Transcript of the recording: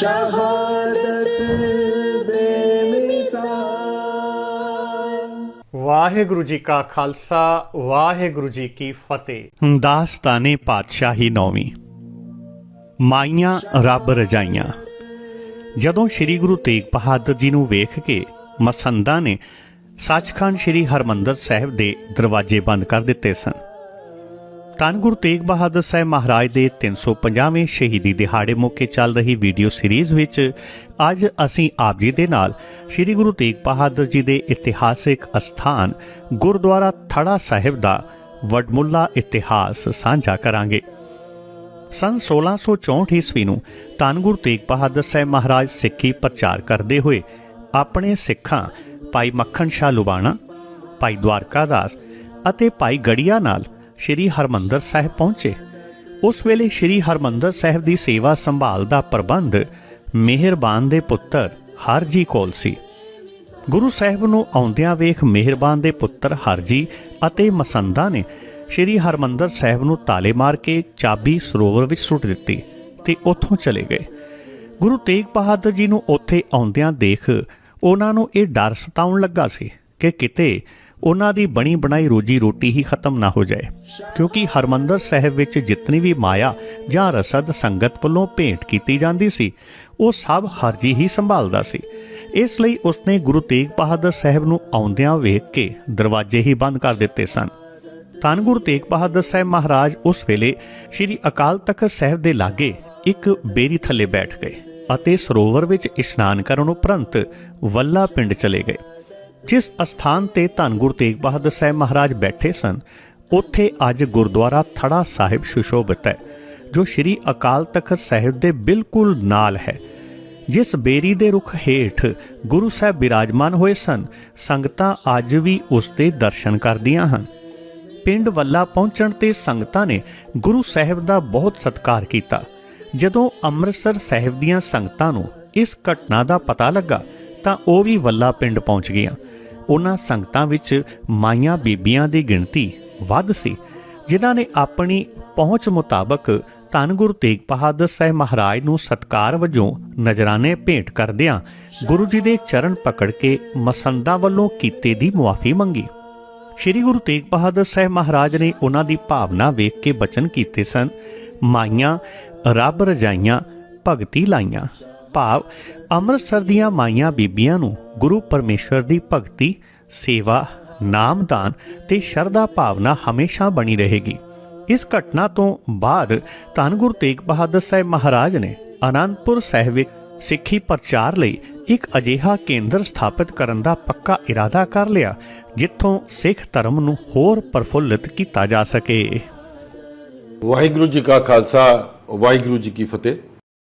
ਸ਼ਹਾਦਤ ਬੇਮਿਸਾਲ। ਵਾਹਿਗੁਰੂ ਜੀ ਕਾ ਖਾਲਸਾ ਵਾਹਿਗੁਰੂ ਜੀ ਕੀ ਫਤਿਹ। ਦਾਸਤਾਨੇ ਪਾਤਸ਼ਾਹੀ ਨੌਵੀਂ। ਮਾਈਆਂ ਰੱਬ ਰਜਾਈਆਂ। ਜਦੋਂ ਸ੍ਰੀ ਗੁਰੂ ਤੇਗ ਬਹਾਦਰ ਜੀ ਨੂੰ ਵੇਖ ਕੇ ਮਸੰਦਾਂ ਨੇ ਸੱਚਖੰਡ ਸ੍ਰੀ ਹਰਮੰਦਰ ਸਾਹਿਬ ਦੇ ਦਰਵਾਜ਼ੇ ਬੰਦ ਕਰ ਦਿੱਤੇ ਸਨ ਧੰਨ ਗੁਰੂ ਤੇਗ ਬਹਾਦਰ ਸਾਹਿਬ ਮਹਾਰਾਜ ਦੇ 350ਵੇਂ ਸ਼ਹੀਦੀ ਦਿਹਾੜੇ ਮੌਕੇ ਚੱਲ ਰਹੀ ਵੀਡੀਓ ਸੀਰੀਜ਼ ਵਿੱਚ ਅੱਜ ਅਸੀਂ ਆਪ ਜੀ ਦੇ ਨਾਲ ਸ੍ਰੀ ਗੁਰੂ ਤੇਗ ਬਹਾਦਰ ਜੀ ਦੇ ਇਤਿਹਾਸਿਕ ਅਸਥਾਨ ਗੁਰਦੁਆਰਾ ਥੜਾ ਸਾਹਿਬ ਦਾ ਵਡਮੁੱਲਾ ਇਤਿਹਾਸ ਸਾਂਝਾ ਕਰਾਂਗੇ। ਸਨ 1664 ਈਸਵੀ ਨੂੰ ਧੰਨ ਗੁਰੂ ਤੇਗ ਬਹਾਦਰ ਸਾਹਿਬ ਮਹਾਰਾਜ ਸਿੱਖੀ ਪ੍ਰਚਾਰ ਕਰਦੇ ਹੋਏ ਆਪਣੇ ਸਿੱਖਾਂ ਭਾਈ ਮੱਖਣ ਸ਼ਾਹ ਲੁਬਾਣਾ, ਭਾਈ ਦਵਾਰਕਾ ਦਾਸ ਅਤੇ ਭਾਈ ਗੜੀਆ ਨਾਲ ਸ੍ਰੀ ਹਰਮੰਦਰ ਸਾਹਿਬ ਪਹੁੰਚੇ। ਉਸ ਵੇਲੇ ਸ੍ਰੀ ਹਰਮੰਦਰ ਸਾਹਿਬ ਦੀ ਸੇਵਾ ਸੰਭਾਲ ਦਾ ਪ੍ਰਬੰਧ ਮਿਹਰਬਾਨ ਦੇ ਪੁੱਤਰ ਹਰਜੀ ਕੋਲ ਸੀ। ਗੁਰੂ ਸਾਹਿਬ ਨੂੰ ਆਉਂਦਿਆਂ ਵੇਖ ਮਿਹਰਬਾਨ ਦੇ ਪੁੱਤਰ ਹਰਜੀ ਅਤੇ ਮਸੰਦਾ ਨੇ ਸ੍ਰੀ ਹਰਮੰਦਰ ਸਾਹਿਬ ਨੂੰ ਤਾਲੇ ਮਾਰ ਕੇ ਚਾਬੀ ਸਰੋਵਰ ਵਿੱਚ ਸੁੱਟ ਦਿੱਤੀ ਤੇ ਉੱਥੋਂ ਚਲੇ ਗਏ। ਗੁਰੂ ਤੇਗ ਬਹਾਦਰ ਜੀ ਨੂੰ ਉੱਥੇ ਆਉਂਦਿਆਂ ਦੇਖ ਉਹਨਾਂ ਨੂੰ ਇਹ ਡਰ ਸਤਾਉਣ ਲੱਗਾ ਸੀ ਕਿ ਕਿਤੇ ਉਹਨਾਂ ਦੀ ਬਣੀ ਬਣਾਈ ਰੋਜੀ ਰੋਟੀ ਹੀ ਖਤਮ ਨਾ ਹੋ ਜਾਏ। ਕਿਉਂਕਿ ਹਰਮੰਦਰ ਸਾਹਿਬ ਵਿੱਚ ਜਿਤਨੀ ਵੀ ਮਾਇਆ ਜਾਂ ਰਸਦ ਸੰਗਤ ਵੱਲੋਂ ਭੇਂਟ ਕੀਤੀ ਜਾਂਦੀ ਸੀ, ਉਹ ਸਭ ਹਰਜੀ ਹੀ ਸੰਭਾਲਦਾ ਸੀ। ਇਸ ਲਈ ਉਸਨੇ ਗੁਰੂ ਤੇਗ ਬਹਾਦਰ ਸਾਹਿਬ ਨੂੰ ਆਉਂਦਿਆਂ ਵੇਖ ਕੇ ਦਰਵਾਜ਼ੇ ਹੀ ਬੰਦ ਕਰ ਦਿੱਤੇ ਸਨ। ਧੰਨ ਗੁਰੂ ਤੇਗ ਬਹਾਦਰ ਸਾਹਿਬ ਮਹਾਰਾਜ ਉਸ ਵੇਲੇ ਸ੍ਰੀ ਅਕਾਲ ਤਖਤ ਸਾਹਿਬ ਦੇ ਲਾਗੇ ਇੱਕ ਬੇਰੀ ਥੱਲੇ ਬੈਠ ਗਏ ਅਤੇ ਸਰੋਵਰ ਵਿੱਚ ਇਸ਼ਨਾਨ ਕਰਨ ਉਪਰੰਤ ਵੱਲਾ ਪਿੰਡ ਚਲੇ ਗਏ। ਜਿਸ ਅਸਥਾਨ ਤੇ ਧੰਨ ਗੁਰੂ ਤੇਗ ਬਹਾਦਰ ਸਾਹਿਬ ਮਹਾਰਾਜ ਬੈਠੇ ਸਨ, ਉੱਥੇ ਅੱਜ ਗੁਰਦੁਆਰਾ ਥੜਾ ਸਾਹਿਬ ਸੁਸ਼ੋਭਿਤ ਹੈ, ਜੋ ਸ੍ਰੀ ਅਕਾਲ ਤਖਤ ਸਾਹਿਬ ਦੇ ਬਿਲਕੁਲ ਨਾਲ ਹੈ। ਜਿਸ ਬੇਰੀ ਦੇ ਰੁੱਖ ਹੇਠ ਗੁਰੂ ਸਾਹਿਬ ਬਿਰਾਜਮਾਨ ਹੋਏ ਸਨ, ਸੰਗਤਾਂ ਅੱਜ ਵੀ ਉਸ ਦੇ ਦਰਸ਼ਨ ਕਰਦੀਆਂ ਹਨ। ਪਿੰਡ ਵੱਲਾ ਪਹੁੰਚਣ ਤੇ ਸੰਗਤਾਂ ਨੇ ਗੁਰੂ ਸਾਹਿਬ ਦਾ ਬਹੁਤ ਸਤਿਕਾਰ ਕੀਤਾ। ਜਦੋਂ ਅੰਮ੍ਰਿਤਸਰ ਸਾਹਿਬ ਦੀਆਂ ਸੰਗਤਾਂ ਨੂੰ ਇਸ ਘਟਨਾ ਦਾ ਪਤਾ ਲੱਗਾ, ਤਾਂ ਉਹ ਵੀ ਵੱਲਾ ਪਿੰਡ ਪਹੁੰਚ ਗਈਆਂ। ਉਹਨਾਂ ਸੰਗਤਾਂ ਵਿੱਚ ਮਾਈਆਂ ਬੀਬੀਆਂ ਦੀ ਗਿਣਤੀ ਵੱਧ ਸੀ, ਜਿਨ੍ਹਾਂ ਨੇ ਆਪਣੀ ਪਹੁੰਚ ਮੁਤਾਬਕ ਧੰਨ ਗੁਰੂ ਤੇਗ ਬਹਾਦਰ ਸਾਹਿਬ ਮਹਾਰਾਜ ਨੂੰ ਸਤਕਾਰ ਵਜੋਂ ਨਜ਼ਰਾਨੇ ਭੇਂਟ ਕਰਦਿਆਂ ਗੁਰੂ ਜੀ ਦੇ ਚਰਨ ਪਕੜ ਕੇ ਮਸੰਦਾ ਵੱਲੋਂ ਕੀਤੇ ਦੀ ਮੁਆਫੀ ਮੰਗੀ। ਸ਼੍ਰੀ ਗੁਰੂ ਤੇਗ ਬਹਾਦਰ ਸਾਹਿਬ ਮਹਾਰਾਜ ਨੇ ਉਹਨਾਂ ਦੀ ਭਾਵਨਾ ਵੇਖ ਕੇ ਬਚਨ ਕੀਤੇ ਸਨ, ਮਾਈਆਂ ਰੱਬ ਰਜਾਈਆਂ ਭਗਤੀ ਲਾਈਆਂ। ਭਾਵ ਅੰਮ੍ਰਿਤਸਰ ਦੀਆਂ ਮਾਈਆਂ ਬੀਬੀਆਂ ਨੂੰ ਗੁਰੂ ਪਰਮੇਸ਼ਰ ਦੀ ਭਗਤੀ, ਸੇਵਾ, ਨਾਮਦਾਨ ਤੇ ਸ਼ਰਧਾ ਭਾਵਨਾ ਹਮੇਸ਼ਾ ਬਣੀ ਰਹੇਗੀ। ਇਸ ਘਟਨਾ ਤੋਂ ਬਾਅਦ ਧੰਨ ਗੁਰੂ ਤੇਗ ਬਹਾਦਰ ਸਾਹਿਬ ਮਹਾਰਾਜ ਨੇ ਆਨੰਦਪੁਰ ਸਾਹਿਬ ਵਿੱਚ ਸਿੱਖੀ ਪ੍ਰਚਾਰ ਲਈ ਇੱਕ ਅਜਿਹਾ ਕੇਂਦਰ ਸਥਾਪਿਤ ਕਰਨ ਦਾ ਪੱਕਾ ਇਰਾਦਾ ਕਰ ਲਿਆ, ਜਿੱਥੋਂ ਸਿੱਖ ਧਰਮ ਨੂੰ ਹੋਰ ਪ੍ਰਫੁੱਲਿਤ ਕੀਤਾ ਜਾ ਸਕੇ। ਵਾਹਿਗੁਰੂ ਜੀ ਕਾ ਖਾਲਸਾ, ਵਾਹਿਗੁਰੂ ਜੀ ਕੀ ਫਤਿਹ।